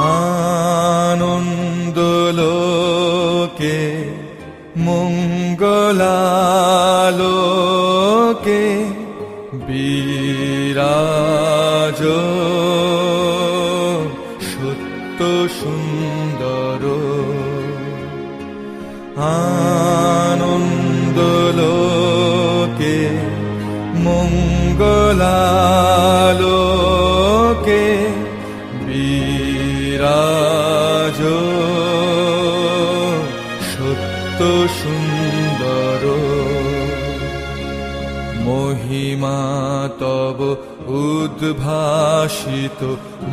আনন্দলোকে মঙ্গলালোকে বিরাজ সত্য সুন্দর। আনন্দলোকে মঙ্গলালোকে বিরাজ সত্য সুন্দর। মহিমা তব উদ্ভাসিত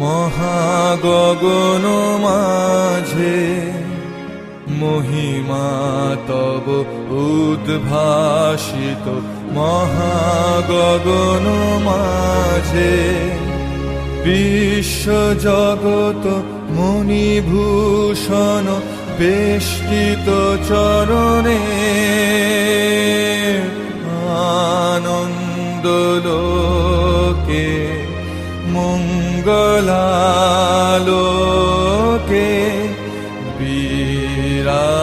মহাগগন মাঝে। মহিমা তব উদ্ভাসিত মহাগগন মাঝে। বিশ্বজগত মণিভূষণ বেষ্টিত চরণে আনন্দলোকে মঙ্গলালোকে বিরা